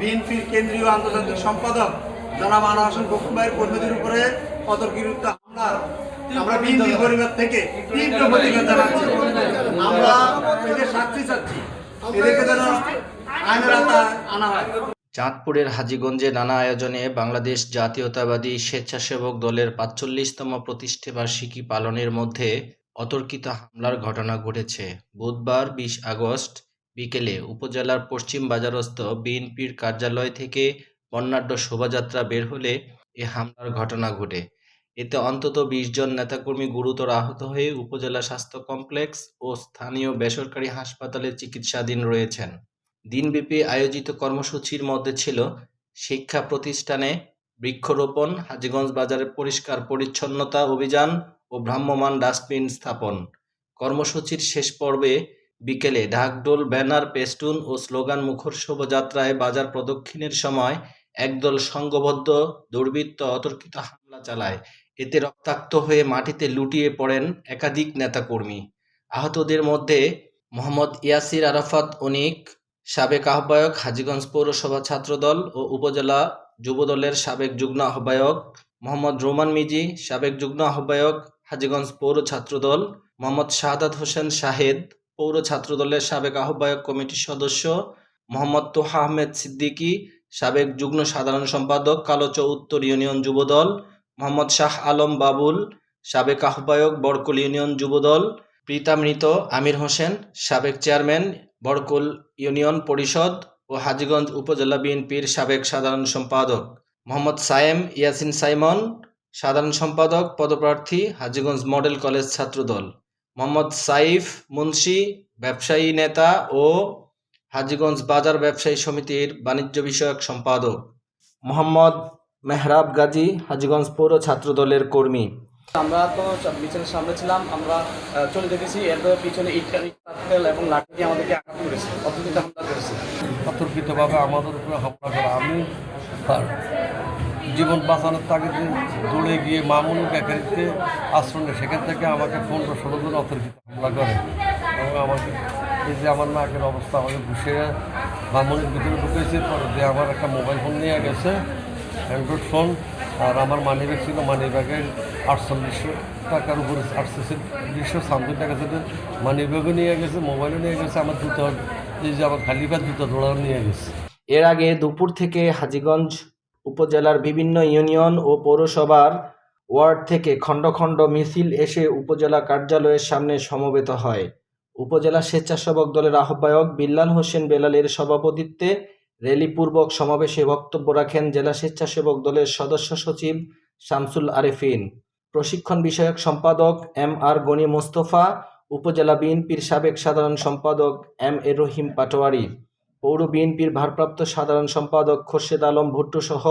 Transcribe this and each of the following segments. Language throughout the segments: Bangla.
বিএনপির কেন্দ্রীয় আন্তর্জাতিক সম্পাদক জনাব আনা হাসান ভাইয়ের কর্মীদের উপরে অতর্কিত হামলার আমরা বিএনপি পরিবার থেকে তীব্র প্রতিবাদ জানাচ্ছি। আমরা এদের শাস্তি চাচ্ছি। এদেরকে যেন আইনের আনা হয়। চাঁদপুরের হাজীগঞ্জে নানা আয়োজনে বাংলাদেশ জাতীয়তাবাদী স্বেচ্ছাসেবক দলের পাঁচচল্লিশতম প্রতিষ্ঠাবার্ষিকী পালনের মধ্যে অতর্কিত হামলার ঘটনা ঘটেছে। বুধবার বিশ আগস্ট বিকেলে উপজেলার পশ্চিম বাজারস্থ বিএনপির কার্যালয় থেকে বর্ণাঢ্য শোভাযাত্রা বের হলে এ হামলার ঘটনা ঘটে। এতে অন্তত বিশ জন নেতাকর্মী গুরুতর আহত হয়ে উপজেলা স্বাস্থ্য কমপ্লেক্স ও স্থানীয় বেসরকারি হাসপাতালে চিকিৎসাধীন রয়েছেন। দিনব্যাপী আয়োজিত কর্মসূচির মধ্যে ছিল শিক্ষা প্রতিষ্ঠানে বৃক্ষরোপণ, হাজীগঞ্জ বাজারে পরিষ্কার পরিচ্ছন্নতা অভিযান ও ভ্রাম্যমাণ ডাস্টবিন স্থাপন। কর্মসূচির শেষ পর্বে বিকেলে ঢাকডোল ব্যানার, পেস্টুন ও স্লোগান মুখর শোভাযাত্রায় বাজার প্রদক্ষিণের সময় একদল সংঘবদ্ধ, দুর্বৃত্ত, অতর্কিত হামলা চালায়। এতে রক্তাক্ত হয়ে মাটিতে লুটিয়ে পড়েন একাধিক নেতাকর্মী। আহতদের মধ্যে মোহাম্মদ ইয়াসির আরাফাত অনিক, সাবেক আহ্বায়ক হাজীগঞ্জ পৌরসভা ছাত্রদল ও উপজেলা যুবদলের সাবেক যুগ্ম আহ্বায়ক মোহাম্মদ রোমান মিজি, সাবেক যুগ্ম আহ্বায়ক হাজীগঞ্জ পৌর ছাত্রদল মোহাম্মদ শাহাদাত হোসেন শাহেদ পৌর ছাত্রদলের সাবেক আহ্বায়ক কমিটির সদস্য মোহাম্মদ তোহা আহমেদ সিদ্দিকী, সাবেক যুগ্ম সাধারণ সম্পাদক কালোচৌ উত্তর ইউনিয়ন যুবদল মোহাম্মদ শাহ আলম বাবুল, সাবেক আহ্বায়ক বরকল ইউনিয়ন যুবদল প্রীতামৃত আমির হোসেন, সাবেক চেয়ারম্যান বরকুল ইউনিয়ন পরিষদ ও হাজীগঞ্জ উপজেলা বিএনপির সাবেক সাধারণ সম্পাদক মোহাম্মদ সায়েম ইয়াসিন সাইমন, সাধারণ সম্পাদক, পদপ্রার্থী হাজীগঞ্জ মডেল কলেজ ছাত্রদল। মোহাম্মদ সাইফ মুন্সি ব্যবসায়ী নেতা ও হাজীগঞ্জ বাজার ব্যবসায়ী সমিতির বাণিজ্য বিষয়ক সম্পাদক। মোহাম্মদ মেহরাব গাজী হাজীগঞ্জ পৌর ছাত্রদলের কর্মী। আমরা তো মিছিলের সামনে ছিলাম আমরা চলে দেখেছি এরপর পিছনে ইট পাথর এবং লাঠি দিয়ে আমাদেরকে আঘাত করেছে। অতর্কিত হামলা করেছে অতর্কিতভাবে আমাদের উপরে হামলা করা আমি জীবন বাঁচানোর তাগিদে দৌড়ে গিয়ে মামুনুর বেকারিতে আশ্রয় নেয়। সেখান থেকে আমাকে পনেরো ষোলো জন অতর্কিত হামলা করে এবং আমাকে এই যে আমার নাকের অবস্থা আমাকে ঘুষে মামুনের ভিতরে ঢুকেছে, পরে যে আমার একটা মোবাইল ফোন নিয়ে গেছে, অ্যান্ড্রয়েড ফোন, আর আমার মানি ব্যাগ ছিল মানি ব্যাগের আটচল্লিশশো টাকার উপরে, আটচল্লিশশো সামথিং টাকা ছিল। মানি ব্যাগও নিয়ে গেছে, মোবাইলও নিয়ে গেছে, আমার জুতো, এই যে আমার খালি পা জুতো জোড়াও নিয়ে গেছে। এর আগে দুপুর থেকে হাজীগঞ্জ উপজেলার বিভিন্ন ইউনিয়ন ও পৌরসভার ওয়ার্ড থেকে খণ্ড খণ্ড মিছিল এসে উপজেলা কার্যালয়ের সামনে সমবেত হয়। উপজেলা স্বেচ্ছাসেবক দলের আহ্বায়ক বিল্লাল হোসেন বেলালের সভাপতিত্বে র্যালিপূর্বক সমাবেশে বক্তব্য রাখেন জেলা স্বেচ্ছাসেবক দলের সদস্য সচিব শামসুল আরেফিন। প্রশিক্ষণ বিষয়ক সম্পাদক এম আর গনি মোস্তফা, উপজেলা বিএনপির সাবেক সাধারণ সম্পাদক এম এ রহিম পাটোয়ারি। পৌর বিএনপির ভারপ্রাপ্ত সাধারণ সম্পাদক খোরশেদ আলম ভুট্টো সহ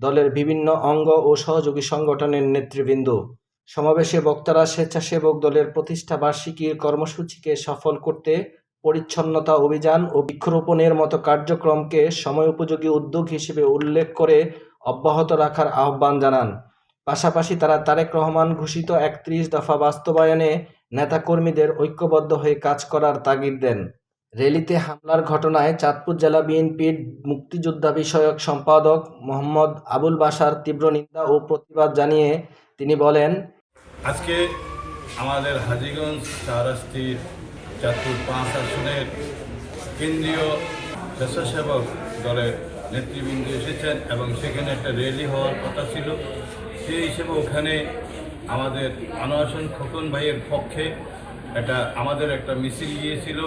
দলের বিভিন্ন অঙ্গ ও সহযোগী সংগঠনের নেতৃবৃন্দ। সমাবেশে বক্তারা স্বেচ্ছাসেবক দলের প্রতিষ্ঠা বার্ষিকীর কর্মসূচিকে সফল করতে, পরিচ্ছন্নতা অভিযান ও বৃক্ষরোপণের মতো কার্যক্রমকে সময়োপযোগী উদ্যোগ হিসেবে উল্লেখ করে অব্যাহত রাখার আহ্বান জানান। পাশাপাশি তারা তারেক রহমান ঘোষিত একত্রিশ দফা বাস্তবায়নে নেতাকর্মীদের ঐক্যবদ্ধ হয়ে কাজ করার তাগিদ দেন। র্যালিতে হামলার ঘটনায় চাঁদপুর জেলা বিএনপির মুক্তিযোদ্ধা বিষয়ক সম্পাদক মোহাম্মদ আবুল বাসার তীব্র নিন্দা ও প্রতিবাদ জানিয়ে তিনি বলেন, আজকে আমাদের হাজিগঞ্জ চারাস্তির চাঁদপুর পাঁচ আসনের কেন্দ্রীয় স্বেচ্ছাসেবক দলের নেতৃবৃন্দ এসেছেন এবং সেখানে একটা র্যালি হওয়ার কথা ছিল। সেই হিসেবে ওখানে আমাদের আনোয়াসন খোকন ভাইয়ের পক্ষে একটা আমাদের একটা মিছিল গিয়েছিল,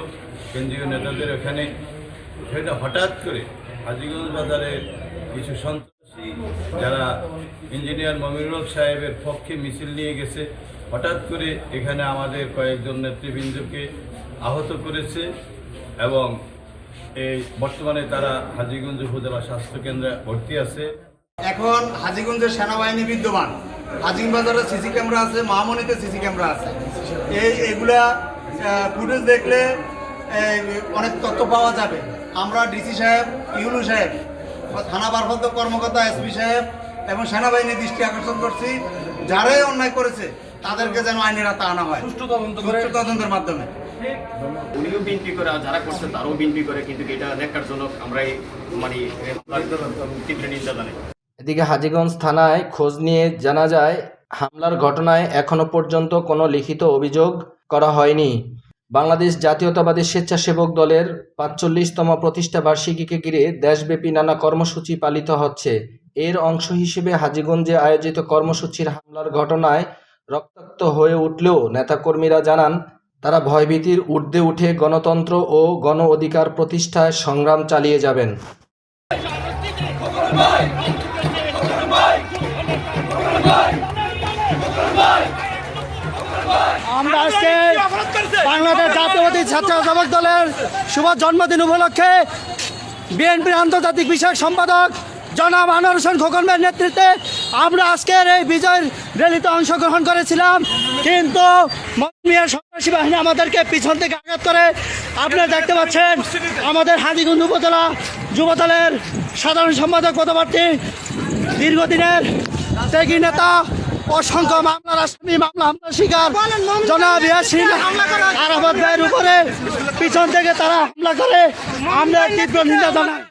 কেন্দ্রীয় নেতাদের ওখানে। সেটা হঠাৎ করে হাজীগঞ্জ বাজারের কিছু সন্ত্রাসী যারা ইঞ্জিনিয়ার মমিনুল সাহেবের পক্ষে মিছিল নিয়ে গেছে, হঠাৎ করে এখানে আমাদের কয়েকজন নেতৃবৃন্দকে আহত করেছে এবং এই বর্তমানে তারা হাজিগঞ্জ উপজেলা স্বাস্থ্যকেন্দ্রে ভর্তি আছে। এখন হাজিগঞ্জের সেনাবাহিনী বিদ্যমান। হাজিগঞ্জ বাজারে সিসি ক্যামেরা আছে মামনিতে সিসি ক্যামেরা আছে। এই এগুলা ফুটেজ দেখলে অনেক তথ্য পাওয়া যাবে। আমরা ডিসি সাহেব ইউনু সাহেব থানা ভারপ্রাপ্ত কর্মকর্তা এসপি সাহেব এবং সেনাবাহিনীর দৃষ্টি আকর্ষণ করছি। যারাই অন্যায় করেছে তাদেরকে যেন আইনের আতা আনা হয়। সুষ্ঠু তদন্ত করে সুষ্ঠু তদন্তের মাধ্যমে। উনিও বিনপি করে আর যারা করছে তারাও বিনপি করে কিন্তু এটা ন্যাক্কারজনক আমরা এই মানে তীব্র নিন্দা জানাই। এদিকে হাজীগঞ্জ থানায় খোঁজ নিয়ে জানা যায়, হামলার ঘটনায় এখনও পর্যন্ত কোনো লিখিত অভিযোগ করা হয়নি। বাংলাদেশ জাতীয়তাবাদী স্বেচ্ছাসেবক দলের পাঁচচল্লিশতম প্রতিষ্ঠা বার্ষিকীকে ঘিরে দেশব্যাপী নানা কর্মসূচি পালিত হচ্ছে। এর অংশ হিসেবে হাজীগঞ্জে আয়োজিত কর্মসূচির হামলার ঘটনায় রক্তাক্ত হয়ে উঠলেও নেতাকর্মীরা জানান, তারা ভয়ভীতির ঊর্ধ্বে উঠে গণতন্ত্র ও গণ অধিকার প্রতিষ্ঠায় সংগ্রাম চালিয়ে যাবেন। আমরা আজকে বাংলাদেশ জাতীয়বাদী ছাত্রসেবক দলের শুভ জন্মদিন উপলক্ষে বিএনপির আন্তর্জাতিক বিষয়ক সম্পাদক জনাব আনোয়ার হোসেন খোকন ভাইয়ের নেতৃত্বে আমরা আজকের এই বিজয় র্যালিতে অংশগ্রহণ করেছিলাম। কিন্তু সন্ত্রাসী বাহিনী আমাদেরকে পিছন থেকে আঘাত করে। আপনারা দেখতে পাচ্ছেন আমাদের হাজিগঞ্জ উপজেলা যুবদলের সাধারণ সম্পাদক পদপ্রার্থী দীর্ঘদিনের ত্যাগী নেতা অসংখ্য মামলার আসামি মামলা হামলা শিকার। জনাব ইয়াসিন আরাফাত ভাইয়ের উপরে পিছন থেকে তারা হামলা করে। আমরা তীব্র নিন্দা জানাই।